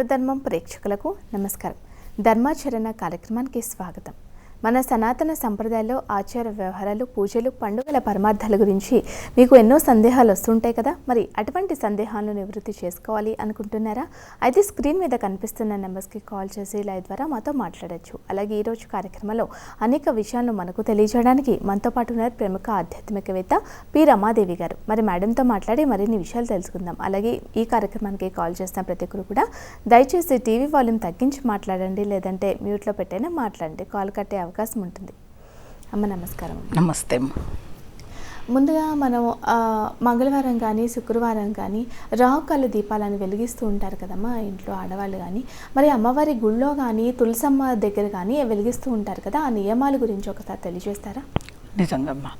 హిందూ ధర్మం ప్రేక్షకులకు నమస్కారం. ధర్మాచరణ కార్యక్రమానికి స్వాగతం. మన సనాతన సంప్రదాయాల్లో ఆచార వ్యవహారాలు పూజలు పండుగల పరమార్థాల గురించి మీకు ఎన్నో సందేహాలు వస్తుంటాయి కదా? మరి అటువంటి సందేహాలను నివృత్తి చేసుకోవాలి అనుకుంటున్నారా? అయితే స్క్రీన్ మీద కనిపిస్తున్న నెంబర్స్కి కాల్ చేసి లైవ్ ద్వారా మాతో మాట్లాడచ్చు. అలాగే ఈరోజు కార్యక్రమంలో అనేక విషయాలను మనకు తెలియజేయడానికి మనతో పాటు ఉన్నారు ప్రముఖ ఆధ్యాత్మికవేత్త పి. రమాదేవి గారు. మరి మేడంతో మాట్లాడి మరిన్ని విషయాలు తెలుసుకుందాం. అలాగే ఈ కార్యక్రమానికి కాల్ చేసిన ప్రతి ఒక్కరు కూడా దయచేసి టీవీ వాల్యూమ్ తగ్గించి మాట్లాడండి లేదంటే మ్యూట్లో పెట్టైనా మాట్లాడండి. కాల్ కట్టే అవకాశం ఉంటుంది. అమ్మ నమస్కారం నమస్తే అమ్మ. ముందుగా మనం మంగళవారం కానీ శుక్రవారం కానీ రాహుకాల దీపాలను వెలిగిస్తూ ఉంటారు కదమ్మా ఇంట్లో ఆడవాళ్ళు కానీ మరి అమ్మవారి గుళ్ళో కానీ తులసమ్మ దగ్గర కానీ వెలిగిస్తూ ఉంటారు కదా ఆ నియమాల గురించి ఒకసారి తెలియజేస్తారా? నిజంగా అమ్మా.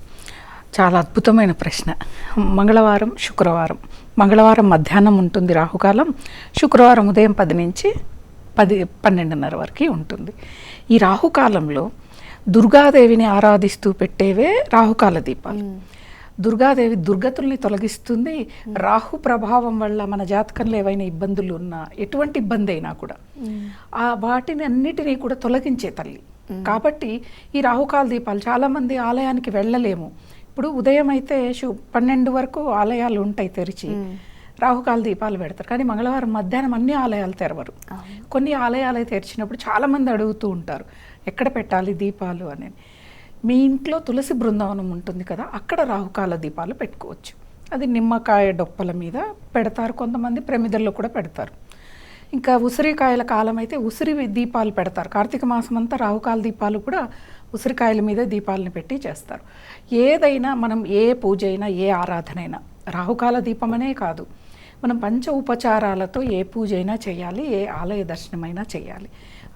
చాలా అద్భుతమైన ప్రశ్న. మంగళవారం శుక్రవారం. మంగళవారం మధ్యాహ్నం ఉంటుంది రాహుకాలం శుక్రవారం ఉదయం పది నుంచి పది పన్నెండున్నర వరకు ఉంటుంది. ఈ రాహుకాలంలో దుర్గాదేవిని ఆరాధిస్తూ పెట్టేవే రాహుకాల దీపాలు. దుర్గాదేవి దుర్గతుల్ని తొలగిస్తుంది. రాహు ప్రభావం వల్ల మన జాతకంలో ఏవైనా ఇబ్బందులు ఉన్నా ఎటువంటి ఇబ్బంది అయినా కూడా ఆ వాటిని అన్నిటినీ కూడా తొలగించే తల్లి. కాబట్టి ఈ రాహుకాల దీపాలు చాలా మంది ఆలయానికి వెళ్ళలేము. ఇప్పుడు ఉదయం అయితే పన్నెండు వరకు ఆలయాలు ఉంటాయి తెరిచి. రాహుకాల దీపాలు పెడతారు. కానీ మంగళవారం మధ్యాహ్నం అన్ని ఆలయాలు తెరవరు. కొన్ని ఆలయాలు తెరిచినప్పుడు చాలా మంది అడుగుతూ ఉంటారు ఎక్కడ పెట్టాలి దీపాలు? అని. మీ ఇంట్లో తులసి బృందావనం ఉంటుంది కదా అక్కడ రాహుకాల దీపాలు పెట్టుకోవచ్చు. అది నిమ్మకాయ డొప్పల మీద పెడతారు కొంతమంది ప్రమిదల్లో కూడా పెడతారు. ఇంకా ఉసిరికాయల కాలం అయితే ఉసిరి దీపాలు పెడతారు. కార్తీక మాసం అంతా రాహుకాల దీపాలు కూడా ఉసిరికాయల మీద దీపాలను పెట్టి చేస్తారు. ఏదైనా మనం ఏ పూజ అయినా ఏ ఆరాధన అయినా రాహుకాల దీపమనే కాదు. మనం పంచ ఉపచారాలతో ఏ పూజ అయినా చేయాలి ఏ ఆలయ దర్శనమైనా చేయాలి.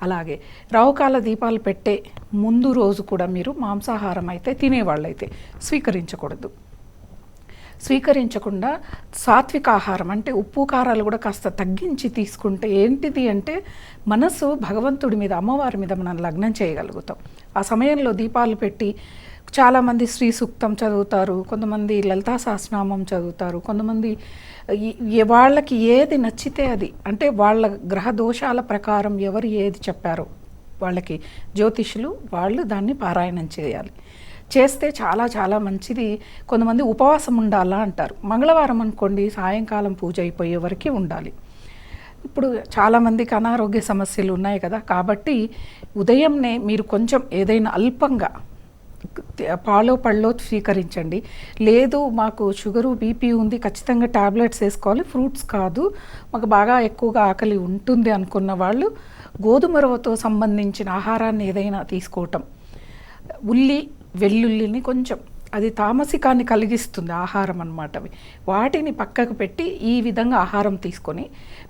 అలాగే రావుకాల దీపాలు పెట్టే ముందు రోజు కూడా మీరు మాంసాహారం అయితే తినేవాళ్ళైతే స్వీకరించకూడదు. స్వీకరించకుండా సాత్విక ఆహారం అంటే ఉప్పు కారాలు కూడా కాస్త తగ్గించి తీసుకుంటే ఏంటిది అంటే మనసు భగవంతుడి మీద అమ్మవారి మీద మనం లగ్నం చేయగలుగుతాం. ఆ సమయంలో దీపాలు పెట్టి చాలామంది శ్రీ సూక్తం చదువుతారు కొంతమంది లలితా సహస్రనామం చదువుతారు కొంతమంది వాళ్ళకి ఏది నచ్చితే అది. అంటే వాళ్ళ గ్రహ దోషాల ప్రకారం ఎవరు ఏది చెప్పారో వాళ్ళకి జ్యోతిషులు వాళ్ళు దాన్ని పారాయణం చేయాలి. చేస్తే చాలా చాలా మంచిది. కొంతమంది ఉపవాసం ఉండాలా అంటారు. మంగళవారం అనుకోండి సాయంకాలం పూజ అయిపోయే వరకు ఉండాలి. ఇప్పుడు చాలామందికి అనారోగ్య సమస్యలు ఉన్నాయి కదా. కాబట్టి ఉదయంనే మీరు కొంచెం ఏదైనా అల్పంగా పాలో పళ్ళో స్వీకరించండి. లేదు మాకు షుగరు బీపీ ఉంది ఖచ్చితంగా టాబ్లెట్స్ వేసుకోవాలి ఫ్రూట్స్ కాదు. మాకు బాగా ఎక్కువగా ఆకలి ఉంటుంది అనుకున్న వాళ్ళు గోధుమ రవ్వతో సంబంధించిన ఆహారాన్ని ఏదైనా తీసుకోవటం. ఉల్లి వెల్లుల్లిని కొంచెం. అది తామసికాన్ని కలిగిస్తుంది ఆహారం అన్నమాట అవి. వాటిని పక్కకు పెట్టి ఈ విధంగా ఆహారం తీసుకొని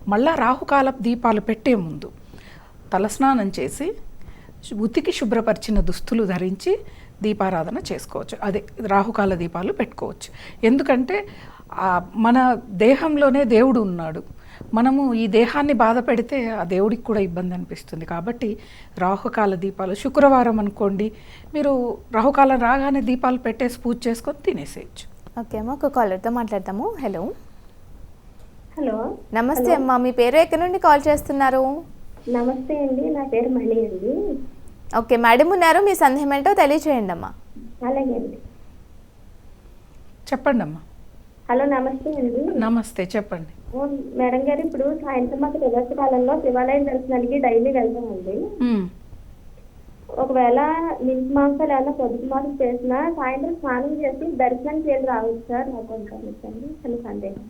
మళ్ళా రాహుకాల దీపాలు పెట్టే ముందు తలస్నానం చేసి ఉతికి శుభ్రపరిచిన దుస్తులు ధరించి దీపారాధన చేసుకోవచ్చు. అదే రాహుకాల దీపాలు పెట్టుకోవచ్చు. ఎందుకంటే మన దేహంలోనే దేవుడు ఉన్నాడు. మనము ఈ దేహాన్ని బాధ పెడితే ఆ దేవుడికి కూడా ఇబ్బంది అనిపిస్తుంది. కాబట్టి రాహుకాల దీపాలు శుక్రవారం అనుకోండి మీరు రాహుకాలం రాగానే దీపాలు పెట్టేసి పూజ చేసుకొని తినేసేయచ్చు. ఓకే అమ్మ ఒక కాలర్తో మాట్లాడతాము. హలో హలో నమస్తే అమ్మా మీ పేరు ఎక్కడి నుండి కాల్ చేస్తున్నారు? నమస్తే అండి నా పేరు మణి అండి. ఓకే మేడం ఉన్నారు. మీ సందేహం ఏంటో తెలియచేయండి అమ్మా అలాగే అండి. చెప్పండి అమ్మా హలో నమస్తే అండి. నమస్తే చెప్పండి. మేడం గారు ఇప్పుడు సాయంత్రం మాకు ప్రదర్శ కాలంలో శివాలయం దర్శనానికి డైలీ వెళ్తామండి. ఒకవేళ నింటి మాంసాలు ఏమైనా పొద్దుకు మాసం చేసినా సాయంత్రం స్నానం చేసి దర్శనానికి వెళ్ళి రావచ్చు సార్. నాకు అనుకోండి అని సందేహం.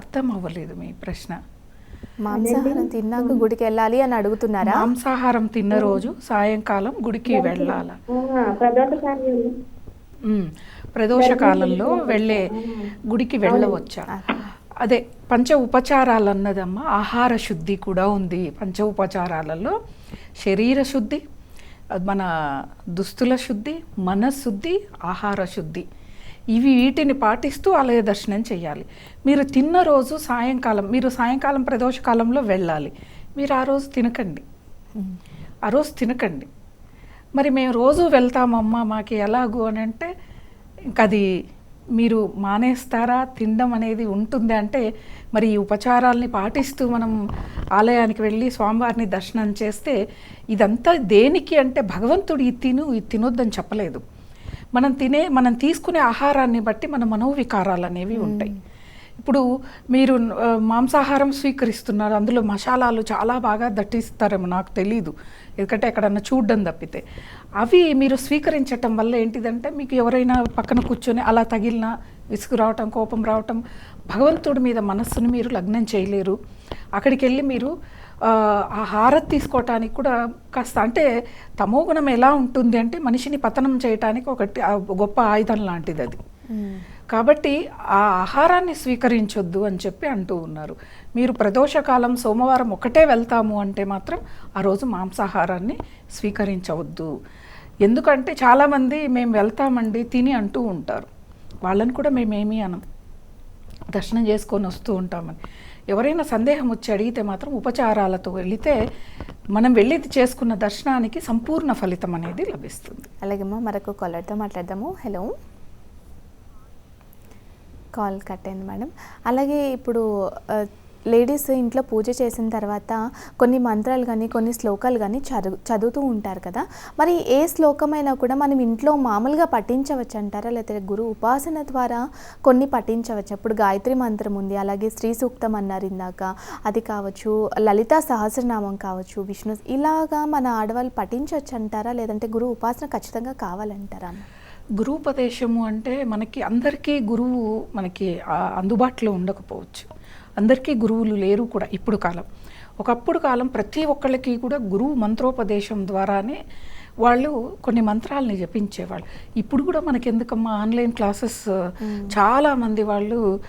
అర్థం అవ్వలేదు మీ ప్రశ్న. మాంసాహారం తిన్నాక గుడికి వెళ్ళాలి అని అడుగుతున్నారా? మాంసాహారం తిన్న రోజు సాయంకాలం గుడికి వెళ్ళాల. ప్రదోష కాలంలో వెళ్ళే గుడికి వెళ్ళవచ్చా? అదే పంచ ఉపచారాలు అన్నదమ్మా ఆహార శుద్ధి కూడా ఉంది పంచ ఉపచారాలలో. శరీర శుద్ధి మన దుస్తుల శుద్ధి మనశుద్ధి ఆహార శుద్ధి. ఇవి వీటిని పాటిస్తూ ఆలయ దర్శనం చేయాలి మీరు తిన్న రోజు సాయంకాలం మీరు సాయంకాలం ప్రదోషకాలంలో వెళ్ళాలి. మీరు ఆ రోజు తినకండి. ఆ రోజు తినకండి. మరి మేము రోజు వెళ్తామమ్మా మాకు ఎలాగూ అని అంటే ఇంకా అది మీరు మానేస్తారా తినడం అనేది ఉంటుంది అంటే మరి ఈ ఉపచారాల్ని పాటిస్తూ మనం ఆలయానికి వెళ్ళి స్వామివారిని దర్శనం చేస్తే ఇదంతా దేనికి అంటే భగవంతుడు ఇది తిను ఇది తినొద్దని చెప్పలేదు. మనం తినే మనం తీసుకునే ఆహారాన్ని బట్టి మన మనోవికారాలు అనేవి ఉంటాయి. ఇప్పుడు మీరు మాంసాహారం స్వీకరిస్తున్నారు అందులో మసాలాలు చాలా బాగా దట్టిస్తారేమో నాకు తెలీదు. ఎందుకంటే ఎక్కడన్నా చూడడం తప్పితే. అవి మీరు స్వీకరించటం వల్ల ఏంటిదంటే మీకు ఎవరైనా పక్కన కూర్చొని అలా తగిలినా విసుగు రావటం కోపం రావటం భగవంతుడి మీద మనస్సును మీరు లగ్నం చేయలేరు. అక్కడికి వెళ్ళి మీరు ఆ, హారతి తీసుకోవటానికి కూడా కాస్త అంటే తమోగుణం ఎలా ఉంటుంది అంటే మనిషిని పతనం చేయటానికి ఒకటి గొప్ప ఆయుధం లాంటిది అది. కాబట్టి ఆ ఆహారాన్ని స్వీకరించొద్దు అని చెప్పి అంటూ ఉన్నారు. మీరు ప్రదోషకాలం సోమవారం ఒకటే వెళ్తాము అంటే మాత్రం ఆ రోజు మాంసాహారాన్ని స్వీకరించవద్దు. ఎందుకంటే చాలామంది మేము వెళ్తామండి తిని అంటూ ఉంటారు. వాళ్ళని కూడా మేమేమీ అనం దర్శనం చేసుకొని వస్తూ ఉంటామని. ఎవరైనా సందేహం వచ్చి అడిగితే మాత్రం ఉపచారాలతో వెళితే మనం వెళ్ళి చేసుకున్న దర్శనానికి సంపూర్ణ ఫలితం అనేది లభిస్తుంది. అలాగేమో మరొక కాలర్తో మాట్లాడదాము. హలో. కాల్ కట్ అయింది మేడం. అలాగే ఇప్పుడు లేడీస్ ఇంట్లో పూజ చేసిన తర్వాత కొన్ని మంత్రాలు కానీ కొన్ని శ్లోకాలు కానీ చదువు చదువుతూ ఉంటారు కదా. మరి ఏ శ్లోకమైనా కూడా మనం ఇంట్లో మామూలుగా పఠించవచ్చు అంటారా? లేకపోతే గురు ఉపాసన ద్వారా కొన్ని పఠించవచ్చు. అప్పుడు గాయత్రి మంత్రం ఉంది అలాగే శ్రీ సూక్తం అన్నారు ఇందాక. అది కావచ్చు లలితా సహస్రనామం కావచ్చు విష్ణు ఇలాగా మన ఆడవాళ్ళు పఠించవచ్చు అంటారా? లేదంటే గురు ఉపాసన ఖచ్చితంగా కావాలంటారా? గురువుపదేశము అంటే మనకి అందరికీ గురువు మనకి అందుబాటులో ఉండకపోవచ్చు. అందరికీ గురువులు లేరు కూడా ఇప్పుడు కాలం. ఒకప్పుడు కాలం ప్రతి ఒక్కళ్ళకి కూడా గురువు మంత్రోపదేశం ద్వారానే వాళ్ళు కొన్ని మంత్రాలని జపించేవాళ్ళు. ఇప్పుడు కూడా మనకి ఎందుకమ్మా ఆన్లైన్ క్లాసెస్ చాలా మంది వాళ్ళు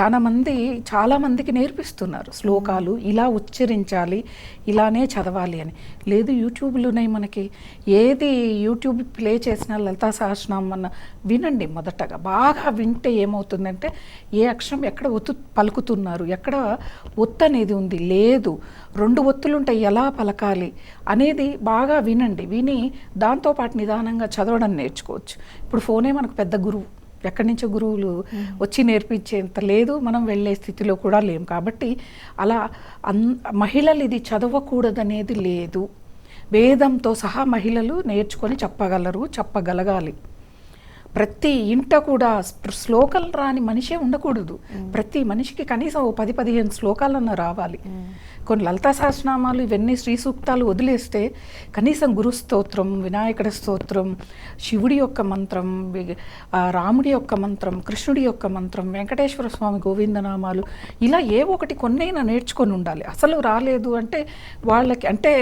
చాలా మంది చాలా మందికి నేర్పిస్తున్నారు. శ్లోకాలు ఇలా ఉచ్చరించాలి ఇలానే చదవాలి అని. లేదు యూట్యూబ్లు ఉన్నాయి మనకి ఏది యూట్యూబ్ ప్లే చేసిన లలితా సహస్రనామం అన్న వినండి మొదటగా. బాగా వింటే ఏమవుతుందంటే ఏ అక్షరం ఎక్కడ ఒత్తు పలుకుతున్నారు ఎక్కడ ఒత్తు అనేది ఉంది. లేదు రెండు ఒత్తులు ఉంటాయి ఎలా పలకాలి? అనేది బాగా వినండి. విని దాంతోపాటు నిదానంగా చదవడం నేర్చుకోవచ్చు. ఇప్పుడు ఫోనే మనకు పెద్ద గురువు. ఎక్కడి నుంచో గురువులు వచ్చి నేర్పించేంత లేదు. మనం వెళ్ళే స్థితిలో కూడా లేం. కాబట్టి అలా అన్ మహిళలు ఇది చదవకూడదనేది లేదు. వేదంతో సహా మహిళలు నేర్చుకొని చెప్పగలరు చెప్పగలగాలి. ప్రతి ఇంట కూడా శ్లోకాలు రాని మనిషే ఉండకూడదు. ప్రతి మనిషికి కనీసం ఓ పది పదిహేను శ్లోకాలన్నా రావాలి. కొన్ని లలితా సహస్రనామాలు ఇవన్నీ శ్రీ సూక్తాలు వదిలేస్తే కనీసం గురు స్తోత్రం వినాయకుడి స్తోత్రం శివుడి యొక్క మంత్రం రాముడి యొక్క మంత్రం కృష్ణుడి యొక్క మంత్రం వెంకటేశ్వర స్వామి గోవిందనామాలు ఇలా ఏ ఒకటి కొన్నైనా నేర్చుకొని ఉండాలి. అసలు రాలేదు అంటే వాళ్ళకి అంటే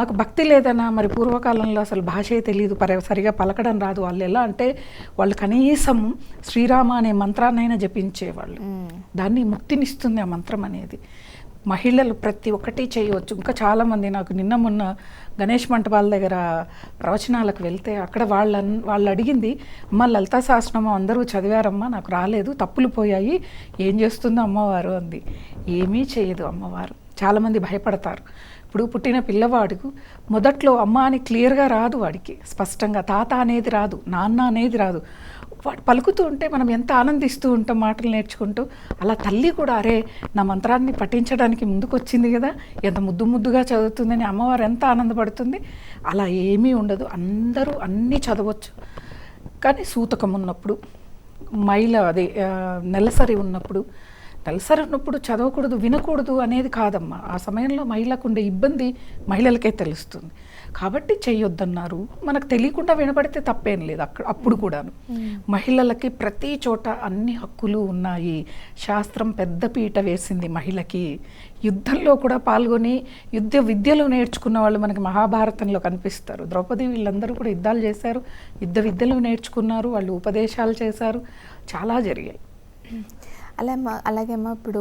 మాకు భక్తి లేదన్నా మరి పూర్వకాలంలో అసలు భాషే తెలియదు పరి సరిగా పలకడం రాదు. వాళ్ళు ఎలా అంటే వాళ్ళు కనీసం శ్రీరామ అనే మంత్రాన్నైనా జపించేవాళ్ళు. దాన్ని ముక్తినిస్తుంది ఆ మంత్రం అనేది. మహిళలు ప్రతి ఒక్కటి చేయవచ్చు. ఇంకా చాలామంది నాకు నిన్న మొన్న గణేష్ మంటపాల దగ్గర ప్రవచనాలకు వెళ్తే అక్కడ వాళ్ళ వాళ్ళు అడిగింది అమ్మ లలితా సహస్రనామం అందరూ చదివారమ్మా నాకు రాలేదు తప్పులు పోయాయి ఏం చేస్తుందో అమ్మవారు? అంది. ఏమీ చేయదు అమ్మవారు. చాలామంది భయపడతారు. ఇప్పుడు పుట్టిన పిల్లవాడుకు మొదట్లో అమ్మ అని క్లియర్గా రాదు వాడికి. స్పష్టంగా తాత అనేది రాదు నాన్న అనేది రాదు. వాడు పలుకుతూ ఉంటే మనం ఎంత ఆనందిస్తూ ఉంటాం మాటలు నేర్చుకుంటూ అలా తల్లి కూడా అరే నా మంత్రాన్ని పఠించడానికి ముందుకు వచ్చింది కదా ఎంత ముద్దు ముద్దుగా చదువుతుందని అమ్మవారు ఎంత ఆనందపడుతుంది? అలా ఏమీ ఉండదు అందరూ అన్నీ చదవచ్చు. కానీ సూతకం ఉన్నప్పుడు మైల అదే నెలసరి ఉన్నప్పుడు నెలసరి ఉన్నప్పుడు చదవకూడదు వినకూడదు అనేది కాదమ్మా. ఆ సమయంలో మహిళకు ఉండే ఇబ్బంది మహిళలకే తెలుస్తుంది. కాబట్టి చెయ్యొద్దన్నారు. మనకు తెలియకుండా వినపడితే తప్పేం లేదు అక్కడ అప్పుడు కూడాను. మహిళలకి ప్రతి చోట అన్ని హక్కులు ఉన్నాయి. శాస్త్రం పెద్ద పీట వేసింది మహిళకి. యుద్ధంలో కూడా పాల్గొని యుద్ధ విద్యలు నేర్చుకున్న వాళ్ళు మనకి మహాభారతంలో కనిపిస్తారు. ద్రౌపది వీళ్ళందరూ కూడా యుద్ధాలు చేశారు. యుద్ధ విద్యలు నేర్చుకున్నారు. వాళ్ళు ఉపదేశాలు చేశారు. చాలా జరిగాయి. అలా మా- ఇప్పుడు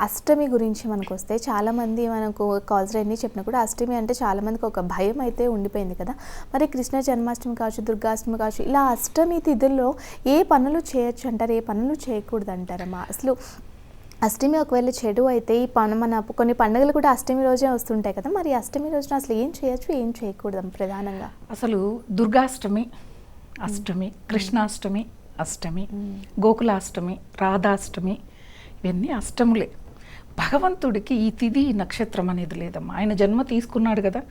అష్టమి గురించి మనకు వస్తే చాలామంది మనకు కాల్స్ అన్ని చెప్పినా కూడా అష్టమి అంటే చాలామందికి ఒక భయం అయితే ఉండిపోయింది కదా. మరి కృష్ణ జన్మాష్టమి కావచ్చు దుర్గాష్టమి కావచ్చు ఇలా అష్టమి తిథుల్లో ఏ పనులు చేయొచ్చు అంటారు? ఏ పనులు చేయకూడదు అంటారమ్మా అసలు అష్టమి ఒకవేళ చెడు అయితే ఈ పను మన కొన్ని పండుగలు కూడా అష్టమి రోజే వస్తుంటాయి కదా. మరి అష్టమి రోజున అసలు ఏం చేయొచ్చు ఏం చేయకూడదు ప్రధానంగా? అసలు దుర్గాష్టమి అష్టమి కృష్ణాష్టమి అష్టమి గోకులాష్టమి రాధాష్టమి ఇవన్నీ అష్టములే. భగవంతుడికి ఈ తిథి ఈ నక్షత్రం అనేది లేదమ్మా. ఆయన జన్మ తీసుకున్నాడు కదా.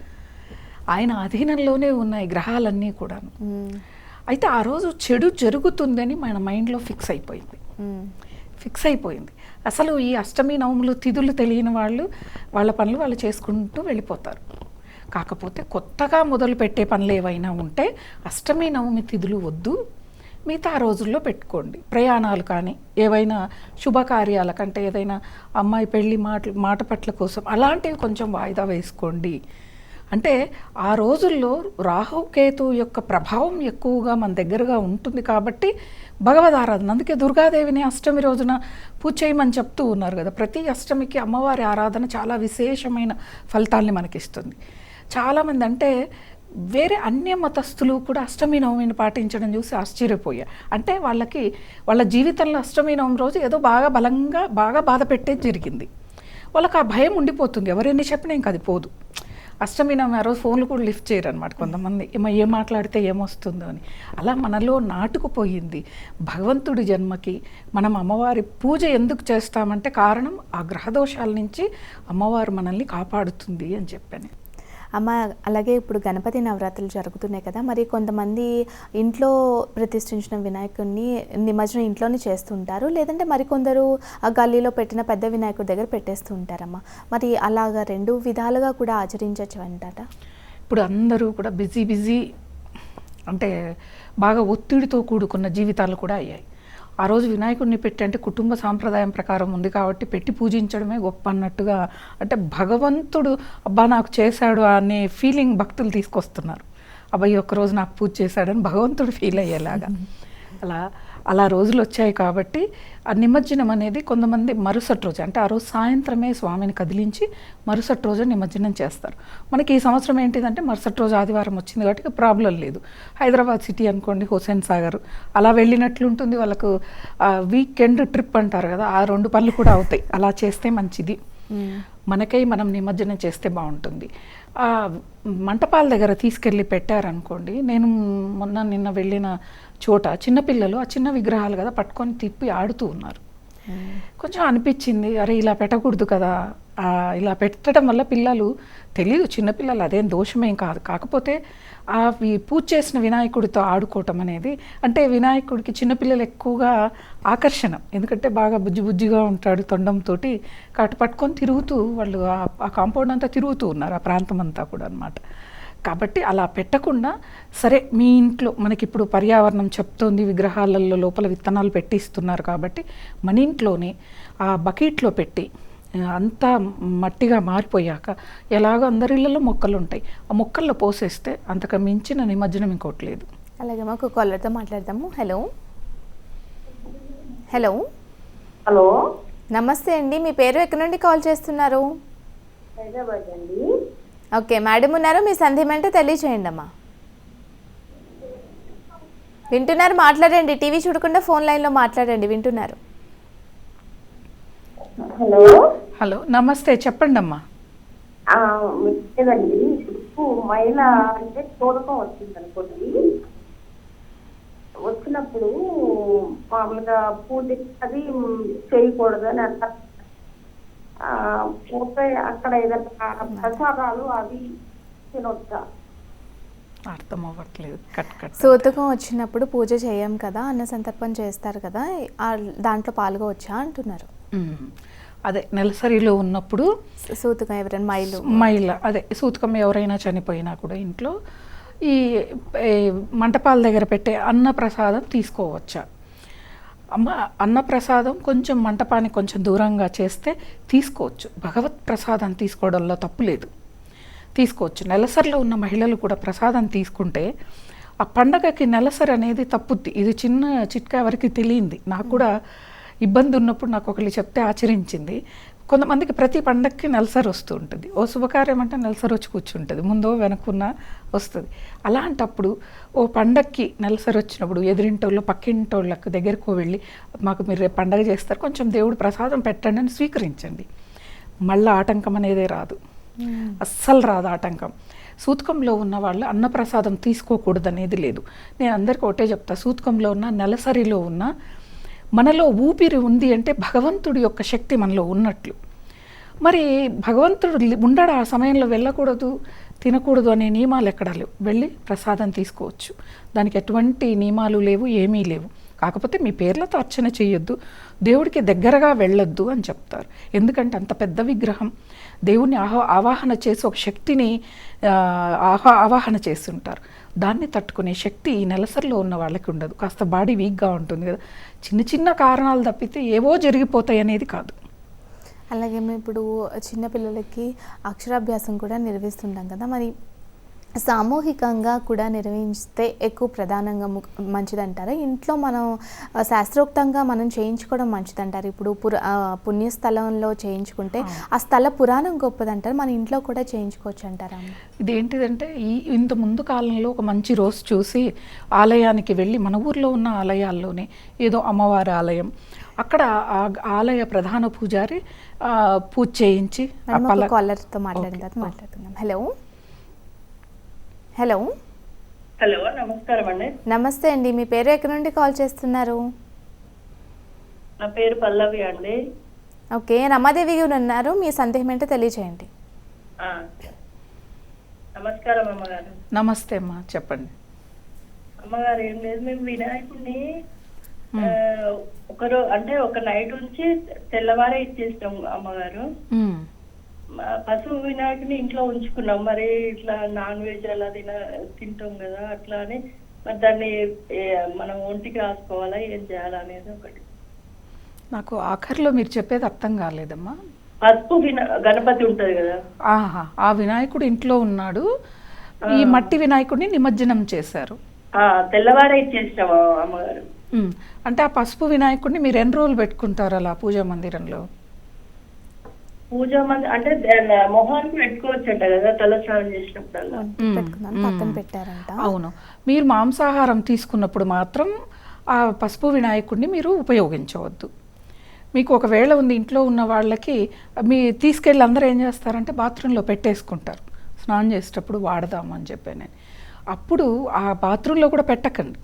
ఆయన అధీనంలోనే ఉన్నాయి గ్రహాలన్నీ కూడాను. మ్మ్. అయితే ఆ రోజు చెడు జరుగుతుందని మన మైండ్లో ఫిక్స్ అయిపోయింది. ఫిక్స్ అయిపోయింది. అసలు ఈ అష్టమి నవములు తిథులు తెలియని వాళ్ళు వాళ్ళ పనులు వాళ్ళు చేసుకుంటూ వెళ్ళిపోతారు. కాకపోతే కొత్తగా మొదలు పెట్టే పనులు ఏవైనా ఉంటే అష్టమి నవమి తిథులు వద్దు. మిగతా రోజుల్లో పెట్టుకోండి. ప్రయాణాలు కానీ ఏవైనా శుభకార్యాల కంటే ఏదైనా అమ్మాయి పెళ్ళి మాట మాట పట్ల కోసం అలాంటివి కొంచెం వాయిదా వేసుకోండి. అంటే ఆ రోజుల్లో రాహుకేతు యొక్క ప్రభావం ఎక్కువగా మన దగ్గరగా ఉంటుంది కాబట్టి భగవద్ ఆరాధన అందుకే దుర్గాదేవిని అష్టమి రోజున పూజ చేయమని చెప్తూ ఉన్నారు కదా. ప్రతి అష్టమికి అమ్మవారి ఆరాధన చాలా విశేషమైన ఫలితాల్ని మనకిస్తుంది. చాలామంది అంటే వేరే అన్య మతస్థులు కూడా అష్టమి నవమిని పాటించడం చూసి ఆశ్చర్యపోయా. అంటే వాళ్ళకి వాళ్ళ జీవితంలో అష్టమి నవమి రోజు ఏదో బాగా బలంగా బాగా బాధ పెట్టేది జరిగింది. వాళ్ళకి ఆ భయం ఉండిపోతుంది. ఎవరెన్ని చెప్పినా ఇంకా అది పోదు. అష్టమి నవమి ఆ రోజు ఫోన్లు కూడా లిఫ్ట్ చేయరు అనమాట కొంతమంది. ఏమో ఏం మాట్లాడితే ఏమొస్తుందో అని. అలా మనలో నాటుకుపోయింది. భగవంతుడి జన్మకి మనం అమ్మవారి పూజ ఎందుకు చేస్తామంటే కారణం ఆ గ్రహదోషాల నుంచి అమ్మవారు మనల్ని కాపాడుతుంది అని చెప్పాను. అమ్మ అలాగే ఇప్పుడు గణపతి నవరాత్రులు జరుగుతున్నాయి కదా మరి కొంతమంది ఇంట్లో ప్రతిష్ఠించిన వినాయకుడిని నిమజ్జనం ఇంట్లోనే చేస్తుంటారు లేదంటే మరికొందరు ఆ గల్లీలో పెట్టిన పెద్ద వినాయకుడి దగ్గర పెట్టేస్తూ ఉంటారమ్మ మరి అలాగా రెండు విధాలుగా కూడా ఆచరించవచ్చు అంటారా? ఇప్పుడు అందరూ కూడా బిజీ బిజీ అంటే బాగా ఒత్తిడితో కూడుకున్న జీవితాలు కూడా అయ్యాయి. ఆ రోజు వినాయకుడిని పెట్టి అంటే కుటుంబ సాంప్రదాయం ప్రకారం ఉంది కాబట్టి పెట్టి పూజించడమే గొప్ప అన్నట్టుగా అంటే భగవంతుడు అబ్బా నాకు చేశాడు అనే ఫీలింగ్ భక్తులు తీసుకొస్తున్నారు. అబ్బాయి ఒక్కరోజు నాకు పూజ చేశాడని భగవంతుడు ఫీల్ అయ్యేలాగా. అలా అలా రోజులు వచ్చాయి కాబట్టి ఆ నిమజ్జనం అనేది కొంతమంది మరుసటి రోజు అంటే ఆ రోజు సాయంత్రమే స్వామిని కదిలించి మరుసటి రోజు నిమజ్జనం చేస్తారు. మనకి ఈ సంవత్సరం ఏంటిదంటే మరుసటి రోజు ఆదివారం వచ్చింది కాబట్టి ప్రాబ్లం లేదు. హైదరాబాద్ సిటీ అనుకోండి హుసేన్ సాగర్ అలా వెళ్ళినట్లుంటుంది వాళ్ళకు వీకెండ్ ట్రిప్ అంటారు కదా ఆ రెండు పనులు కూడా అవుతాయి. అలా చేస్తే మంచిది. మనకై మనం నిమజ్జనం చేస్తే బాగుంటుంది. ఆ మంటపాల దగ్గర తీసుకెళ్ళి పెట్టారనుకోండి నేను మొన్న నిన్న వెళ్ళిన చోట చిన్నపిల్లలు ఆ చిన్న విగ్రహాలు కదా పట్టుకొని తిప్పి ఆడుతూ ఉన్నారు. కొంచెం అనిపించింది అరే ఇలా పెట్టకూడదు కదా. ఇలా పెట్టడం వల్ల పిల్లలు తెలియదు చిన్నపిల్లలు అదేం దోషమేం కాదు. కాకపోతే ఆ పూజ చేసిన వినాయకుడితో ఆడుకోవటం అనేది అంటే వినాయకుడికి చిన్నపిల్లలు ఎక్కువగా ఆకర్షణ. ఎందుకంటే బాగా బుజ్జి బుజ్జిగా ఉంటాడు తొండంతో కాటు పట్టుకొని తిరుగుతూ వాళ్ళు ఆ- ఆ కాంపౌండ్ అంతా తిరుగుతూ ఉన్నారు ఆ ప్రాంతం అంతా కూడా అన్నమాట. కాబట్టి అలా పెట్టకుండా సరే మీ ఇంట్లో మనకి ఇప్పుడు పర్యావరణం చెప్తోంది విగ్రహాలలో లోపల విత్తనాలు పెట్టిస్తున్నారు కాబట్టి మన ఇంట్లోనే ఆ బకెట్లో పెట్టి అంతా మట్టిగా మారిపోయాక ఎలాగో అందరి ఇళ్ళలో మొక్కలు ఉంటాయి ఆ మొక్కల్లో పోసేస్తే అంతకు మించిన నిమజ్జనం ఇంకోటి లేదు. అలాగే మాకు కాలర్తో మాట్లాడదాము. హలో. హలో. హలో. నమస్తే అండి. మీ పేరు ఎక్కడి నుండి కాల్ చేస్తున్నారు? హైదరాబాద్ అండి. ఓకే మేడం ఉన్నారు? మీ సందేహం అంటే తెలియచేయండి అమ్మా. వింటున్నారు? మాట్లాడండి. టీవీ చూడకుండా ఫోన్ లైన్లో మాట్లాడండి. వింటున్నారు? హలో. హలో నమస్తే. చెప్పండి అమ్మా ఆ, లేదండి ఇప్పుడు మహిళ అంటే చూడకం వచ్చింది అనుకోండి వచ్చినప్పుడు మామూలుగా పూజ అది చేయకూడదు అని అంటారు. ఆ, పోతే అక్కడ ఏదైనా ప్రసాదాలు అవి తినొచ్చా? అర్థం అవ్వట్లేదు. కట్ కట్ సూతకం వచ్చినప్పుడు పూజ చేయం కదా అన్న సంతర్పణ చేస్తారు కదా ఆ దాంట్లో పాల్గొవచ్చా అంటున్నారు. అదే నెలసరిలో ఉన్నప్పుడు సూతకం ఎవరైనా మైలు. మహిళ అదే సూతకం ఎవరైనా చనిపోయినా కూడా ఇంట్లో ఈ మంటపాల దగ్గర పెట్టే అన్న ప్రసాదం తీసుకోవచ్చా? అమ్మ అన్న ప్రసాదం కొంచెం మంటపానికి కొంచెం దూరంగా చేస్తే తీసుకోవచ్చు. భగవత్ ప్రసాదం తీసుకోవడంలో తప్పు లేదు. తీసుకోవచ్చు. నెలసరిలో ఉన్న మహిళలు కూడా ప్రసాదం తీసుకుంటే ఆ పండగకి నెలసరి అనేది తప్పుద్ది. ఇది చిన్న చిట్కా ఎవరికి తెలియంది. నాకు కూడా ఇబ్బంది ఉన్నప్పుడు నాకు ఒకళ్ళు చెప్తే ఆచరించింది. కొంతమందికి ప్రతి పండగకి నెలసరి వస్తూ ఉంటుంది. ఓ శుభకార్యం అంటే నెలసరి వచ్చి కూర్చుంటుంది. ముందో వెనక్కున్న వస్తుంది. అలాంటప్పుడు ఓ పండక్కి నెలసరి వచ్చినప్పుడు ఎదురింటోళ్ళు పక్కింటోళ్ళకి దగ్గరకు వెళ్ళి మాకు మీరు రేపు పండగ చేస్తారు కొంచెం దేవుడు ప్రసాదం పెట్టండి అని స్వీకరించండి. మళ్ళీ ఆటంకం అనేదే రాదు. అస్సలు రాదు ఆటంకం. సూతకంలో ఉన్న వాళ్ళు అన్నప్రసాదం తీసుకోకూడదు అనేది లేదు. నేను అందరికీ ఒకటే చెప్తా. సూతకంలో ఉన్న నెలసరిలో ఉన్న మనలో ఊపిరి ఉంది అంటే భగవంతుడి యొక్క శక్తి మనలో ఉన్నట్లు. మరి భగవంతుడు లి- ఉండడు ఆ సమయంలో వెళ్ళకూడదు తినకూడదు అనే నియమాలు ఎక్కడా లేవు. వెళ్ళి ప్రసాదం తీసుకోవచ్చు. దానికి ఎటువంటి నియమాలు లేవు ఏమీ లేవు. కాకపోతే మీ పేర్లతో అర్చన చేయొద్దు. దేవుడికి దగ్గరగా వెళ్ళొద్దు అని చెప్తారు. ఎందుకంటే అంత పెద్ద విగ్రహం. దేవుణ్ణి ఆహా ఆవాహన చేసి ఒక శక్తిని ఆ, ఆహా ఆవాహన చేస్తుంటారు. దాన్ని తట్టుకునే శక్తి ఈ నెలసరిలో ఉన్న వాళ్ళకి ఉండదు. కాస్త బాడీ వీక్గా ఉంటుంది కదా. చిన్న చిన్న కారణాలు తప్పితే ఏవో జరిగిపోతాయి అనేది కాదు. అలాగే మేము ఇప్పుడు చిన్నపిల్లలకి అక్షరాభ్యాసం కూడా నిర్వహిస్తుంటాం కదా. మరి సామూహికంగా కూడా నిర్వహిస్తే ఎక్కువ ప్రధానంగా మంచిదంటారా? ఇంట్లో మనం శాస్త్రోక్తంగా మనం చేయించుకోవడం మంచిదంటారు? ఇప్పుడు పుర పుణ్యస్థలంలో చేయించుకుంటే ఆ స్థల పురాణం గొప్పదంటారు? మన ఇంట్లో కూడా చేయించుకోవచ్చు అంటారా? ఇదేంటిదంటే ఈ ఇంత ముందు కాలంలో ఒక మంచి రోజు చూసి ఆలయానికి వెళ్ళి మన ఊర్లో ఉన్న ఆలయాల్లోనే ఏదో అమ్మవారి ఆలయం అక్కడ ఆ ఆలయ ప్రధాన పూజారి పూజ చేయించి కాలర్తో మాట్లాడిన తర్వాత మాట్లాడుకుందాం. హలో? హలో. హలో నమస్కారం అండి. నమస్తే అండి. మీ పేరు ఎక్కడి నుండి కాల్ చేస్తున్నారు? నా పేరు పల్లవి అండి. ఓకే. రమాదేవి గారు ఉన్నారు. మీ సందేహం ఏంటో తెలియజేయండి ఆ. నమస్కారం అమ్మగారు. నమస్తే అమ్మా చెప్పండి. అమ్మగారు ఏం లేదు. మేము వినాయకుడిని ఆ, ఒకరో అంటే ఒక నైట్ ఉంచి తెల్లవారే ఇచ్చేస్తాం అమ్మగారు. ఉమ్. పశువు వినాయకుడిని ఇంట్లో ఉంచుకున్నాం. మరి ఇట్లా నాన్ వెజ్ అలా తిన తింటాం కదా అట్లా అని మరి దాన్ని మనం ఒంటికి రాసుకోవాలా ఏం చేయాలా అనేది ఒకటి. నాకు ఆఖరిలో మీరు చెప్పేది అర్థం కాలేదమ్మా. పసుపు గణపతి ఉంటది కదా. ఆహా ఆ వినాయకుడు ఇంట్లో ఉన్నాడు. ఈ మట్టి వినాయకుడిని నిమజ్జనం చేశారు. తెల్లవారే అమ్మగారు. అంటే ఆ పసుపు వినాయకుడిని మీరు ఎన్ని రోజులు పెట్టుకుంటారు అలా పూజా మందిరంలో? పూజ మంది అంటే మొహానికి పెట్టుకోవచ్చంట కదా తలస్నానం చేసినప్పుడల్లా. ఒంటి పెట్టుకున్నాను పక్కన పెట్టారంట. అవును. మీరు మాంసాహారం తీసుకున్నప్పుడు మాత్రం ఆ పసుపు వినాయకుడిని మీరు ఉపయోగించవద్దు. మీకు ఒకవేళ ఉంది ఇంట్లో ఉన్న వాళ్ళకి మీ తీసుకెళ్ళి అందరూ ఏం చేస్తారంటే బాత్రూంలో పెట్టేసుకుంటారు. స్నానం చేసేటప్పుడు వాడదామని చెప్పి నేను అప్పుడు ఆ బాత్రూంలో కూడా పెట్టకండి.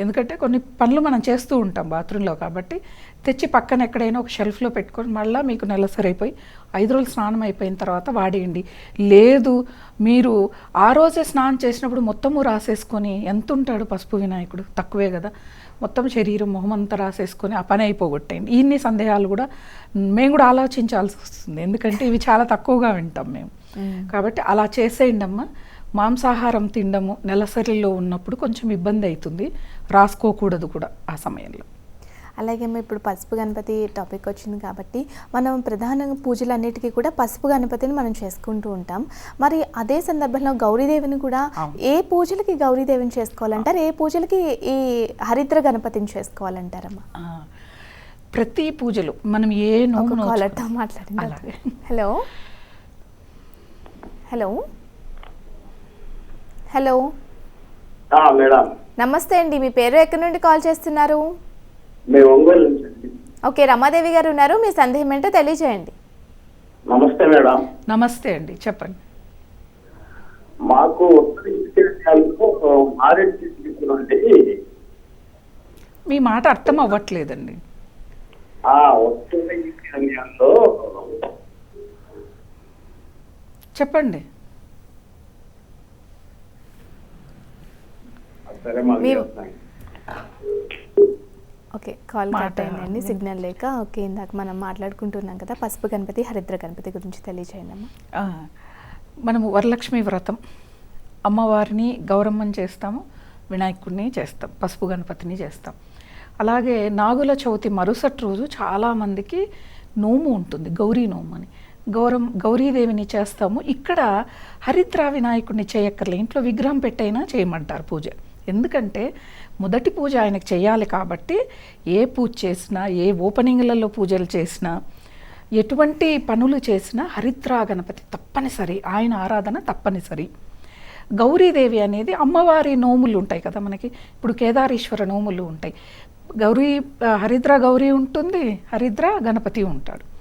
ఎందుకంటే కొన్ని పనులు మనం చేస్తూ ఉంటాం బాత్రూంలో కాబట్టి తెచ్చి పక్కన ఎక్కడైనా ఒక షెల్ఫ్లో పెట్టుకొని మళ్ళీ మీకు నెలసరైపోయి ఐదు రోజులు స్నానం అయిపోయిన తర్వాత వాడేయండి. లేదు మీరు ఆ రోజే స్నానం చేసినప్పుడు మొత్తము రాసేసుకొని ఎంత ఉంటాడు పసుపు వినాయకుడు? తక్కువే కదా. మొత్తం శరీరం మొహమంతా రాసేసుకొని ఆ పని అయిపోగొట్టేయండి. ఇన్ని సందేహాలు కూడా మేము కూడా ఆలోచించాల్సి వస్తుంది. ఎందుకంటే ఇవి చాలా తక్కువగా వింటాం మేము. కాబట్టి అలా చేసేయండి అమ్మా. మాంసాహారం తినడము నెలసరిలో ఉన్నప్పుడు కొంచెం ఇబ్బంది అవుతుంది. రాసుకోకూడదు కూడా ఆ సమయంలో. అలాగే మేము ఇప్పుడు పసుపు గణపతి టాపిక్ వచ్చింది కాబట్టి మనం ప్రధానంగా పూజలన్నిటికీ కూడా పసుపు గణపతిని మనం చేసుకుంటూ ఉంటాం. మరి అదే సందర్భంలో గౌరీదేవిని కూడా. ఏ పూజలకి గౌరీదేవిని చేసుకోవాలంటారు? ఏ పూజలకి ఈ హరిద్ర గణపతిని చేసుకోవాలంటారమ్మా? ప్రతి పూజలు మనం ఏ కాలర్తో మాట్లాడింది అలాగే. హలో. హలో. హలో. ఆ, మేడం. నమస్తే అండి. మీ పేరు ఎక్కడి నుండి కాల్ చేస్తున్నారు? మేము ఒంగోలు. ఓకే రమాదేవి గారు ఉన్నారు. మీ సందేహం ఏంటో తెలియజేయండి. నమస్తే మేడం. నమస్తే అండి చెప్పండి. మాకు మీ మాట అర్థం అవ్వట్లేదండి. సమయంలో చెప్పండి. సరే. ఓకే కాల్ కట్ అయిందండి సిగ్నల్ లేక. ఓకే ఇందాక మనం మాట్లాడుకుంటున్నాం కదా పసుపు గణపతి హరిద్ర గణపతి గురించి తెలియజేయండి అమ్మా. మనము వరలక్ష్మి వ్రతం. అమ్మవారిని గౌరమ్మని చేస్తాము వినాయకుడిని చేస్తాం పసుపు గణపతిని చేస్తాం. అలాగే నాగుల చవితి మరుసటి రోజు చాలామందికి నోము ఉంటుంది గౌరీ నోము అని. గౌరం గౌరీదేవిని చేస్తాము. ఇక్కడ హరిద్ర వినాయకుడిని చేయక్కర్లే ఇంట్లో విగ్రహం పెట్టైనా చేయమంటారు పూజ. ఎందుకంటే మొదటి పూజ ఆయనకు చేయాలి కాబట్టి ఏ పూజ చేసినా ఏ ఓపెనింగ్లలో పూజలు చేసినా ఎటువంటి పనులు చేసినా హరిద్రా గణపతి తప్పనిసరి. ఆయన ఆరాధన తప్పనిసరి. గౌరీదేవి అనేది అమ్మవారి నోములు ఉంటాయి కదా మనకి. ఇప్పుడు కేదారేశ్వర నోములు ఉంటాయి. గౌరీ హరిద్ర గౌరీ ఉంటుంది హరిద్ర గణపతి ఉంటాడు.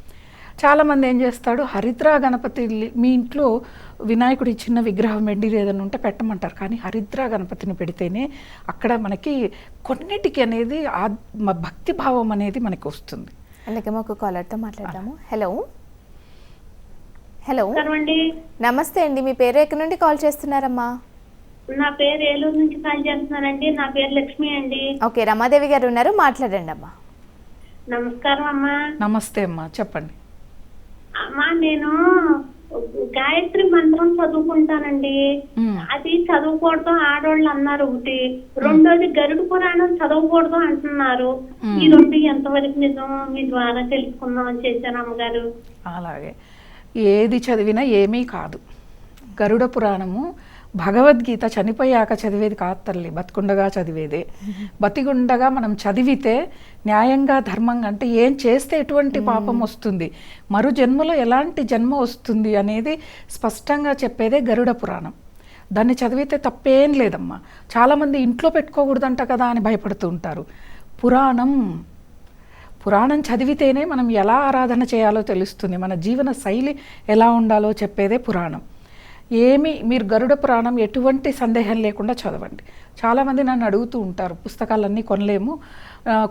చాలామంది ఏం చేస్తాడు హరిద్రా గణపతి మీ ఇంట్లో వినాయకుడి చిన్న విగ్రహం వెండి ఏదైనా ఉంటే పెట్టమంటారు. కానీ హరిద్రా గణపతిని పెడితేనే అక్కడ మనకి కొన్నిటికి అనేది ఆత్మ భక్తి భావం అనేది మనకి వస్తుంది. అలాగే ఒక కాలర్తో మాట్లాడదాము. హలో. హలో. నమస్తే అండి. మీ పేరు ఎక్కడి నుండి కాల్ చేస్తున్నారమ్మా? నా పేరు ఏలూరు నుంచి కాల్ చేస్తున్నానండి నా పేరు లక్ష్మి అండి. ఓకే. రమాదేవి గారు ఉన్నారు. మాట్లాడండి అమ్మా నమస్కారం అమ్మా నమస్తే అమ్మా. చెప్పండి. అమ్మా నేను గాయత్రి మంత్రం చదువుకుంటానండి. అది చదవకూడదు ఆడవాళ్ళు అన్నారు ఒకటి. రెండోది గరుడు పురాణం చదవకూడదు అంటున్నారు. ఈ రెండు ఎంతవరకు నిజం? మీ ద్వారా తెలుసుకుందామని చేశాను అమ్మగారు. అలాగే. ఏది చదివినా ఏమీ కాదు. గరుడ పురాణము భగవద్గీత చనిపోయాక చదివేది కాదు తల్లి బతికుండగా చదివేదే. బతికుండగా మనం చదివితే న్యాయంగా ధర్మంగా అంటే ఏం చేస్తే ఎటువంటి పాపం వస్తుంది? మరు జన్మలో ఎలాంటి జన్మ వస్తుంది అనేది స్పష్టంగా చెప్పేదే గరుడ పురాణం. దాన్ని చదివితే తప్పేం లేదమ్మా. చాలామంది ఇంట్లో పెట్టుకోకూడదంట కదా అని భయపడుతూ ఉంటారు. పురాణం. పురాణం చదివితేనే మనం ఎలా ఆరాధన చేయాలో తెలుస్తుంది. మన జీవన శైలి ఎలా ఉండాలో చెప్పేదే పురాణం. ఏమి మీరు గరుడ పురాణం ఎటువంటి సందేహం లేకుండా చదవండి. చాలామంది నన్ను అడుగుతూ ఉంటారు పుస్తకాలన్నీ కొనలేము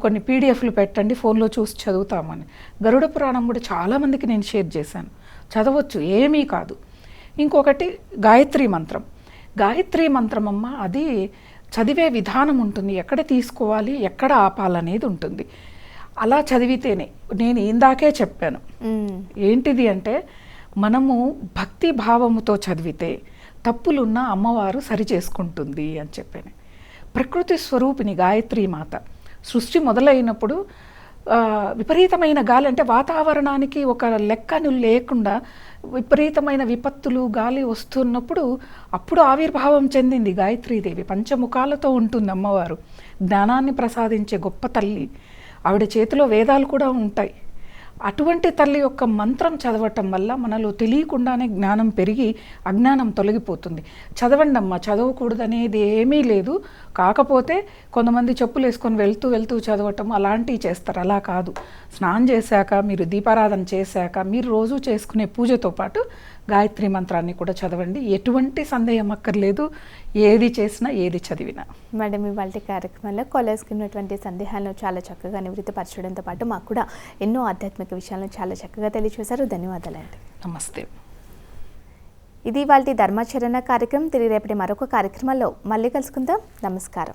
కొన్ని పీడిఎఫ్లు పెట్టండి ఫోన్లో చూసి చదువుతామని. గరుడ పురాణం కూడా చాలామందికి నేను షేర్ చేశాను. చదవచ్చు ఏమీ కాదు. ఇంకొకటి గాయత్రి మంత్రం. గాయత్రి మంత్రం అమ్మ అది చదివే విధానం ఉంటుంది. ఎక్కడ తీసుకోవాలి ఎక్కడ ఆపాలనేది ఉంటుంది. అలా చదివితేనే నేను ఇందాకే చెప్పాను. ఏంటిది అంటే మనము భక్తి భావముతో చదివితే తప్పులున్న అమ్మవారు సరి చేసుకుంటుంది అని చెప్పాను. ప్రకృతి స్వరూపిణి గాయత్రి మాత. సృష్టి మొదలైనప్పుడు విపరీతమైన గాలి అంటే వాతావరణానికి ఒక లెక్కను లేకుండా విపరీతమైన విపత్తులు గాలి వస్తున్నప్పుడు అప్పుడు ఆవిర్భావం చెందింది గాయత్రీదేవి. పంచముఖాలతో ఉంటుంది అమ్మవారు. జ్ఞానాన్ని ప్రసాదించే గొప్ప తల్లి. ఆవిడ చేతిలో వేదాలు కూడా ఉంటాయి. అటువంటి తల్లి యొక్క మంత్రం చదవటం వల్ల మనలో తెలియకుండానే జ్ఞానం పెరిగి అజ్ఞానం తొలగిపోతుంది. చదవండి చదవకూడదనేది ఏమీ లేదు. కాకపోతే కొంతమంది చెప్పులు వేసుకొని వెళ్తూ వెళ్తూ చదవటం అలాంటివి చేస్తారు. అలా కాదు. స్నానం చేశాక మీరు దీపారాధన చేశాక మీరు రోజు చేసుకునే పూజతో పాటు గాయత్రి మంత్రాన్ని కూడా చదవండి. ఎటువంటి సందేహం అక్కర్లేదు. ఏది చేసినా ఏది చదివినా. మేడం ఇవాళ కార్యక్రమంలో కాలర్స్కి ఉన్నటువంటి సందేహాలను చాలా చక్కగా నివృత్తిపరచడంతో పాటు మాకు కూడా ఎన్నో ఆధ్యాత్మిక విషయాలను చాలా చక్కగా తెలియచేశారు. ధన్యవాదాలండి. నమస్తే. ఇది వాళ్ళ ధర్మాచరణ కార్యక్రమం. తిరిగి రేపటి మరొక కార్యక్రమంలో మళ్ళీ కలుసుకుందాం. నమస్కారం.